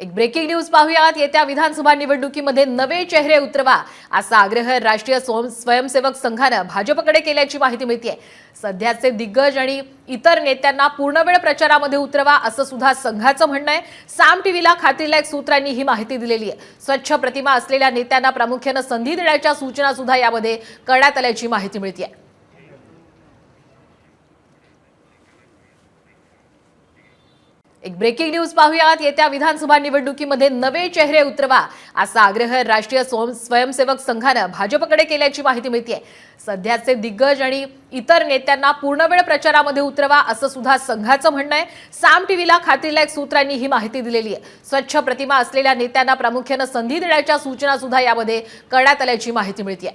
एक breaking news पाहूयात. येत्या विधानसभा निवडणुकीमध्ये नवे चेहरे उतरवा असा आग्रह राष्ट्रीय स्वयं- स्वयंसेवक संघानं भाजपकडे केल्याची माहिती मिळते सध्याचे दिग्गज आणि इतर नेत्यांना पूर्णवेळ प्रचारामध्ये उतरवा असं सुद्धा संघाचं म्हणणं आहे. साम टीव्हीला खात्रीलायक सूत्रांनी ही माहिती दिलेली आहे स्वच्छ प्रतिमा असलेल्या नेत्यांना प्रामुख्यानं संधी देण्याच्या सूचना सुद्धा यामध्ये करण्यात आल्याची माहिती मिळते एक ब्रेकिंग न्यूज पाहूयात. येत्या विधानसभा निवडणुकीमध्ये नवे चेहरे उतरवा असा आग्रह राष्ट्रीय स्वयं- स्वयंसेवक संघानं भाजपकडे केल्याची माहिती मिळते सध्याचे दिग्गज आणि इतर नेत्यांना पूर्णवेळ प्रचारामध्ये उतरवा असं सुद्धा संघाचं म्हणणं आहे. साम टीव्हीला खात्रीलायक सूत्रांनी ही माहिती दिलेली आहे. स्वच्छ प्रतिमा असलेल्या नेत्यांना प्रामुख्यानं संधी देण्याच्या सूचना सुद्धा यामध्ये करण्यात आल्याची माहिती मिळते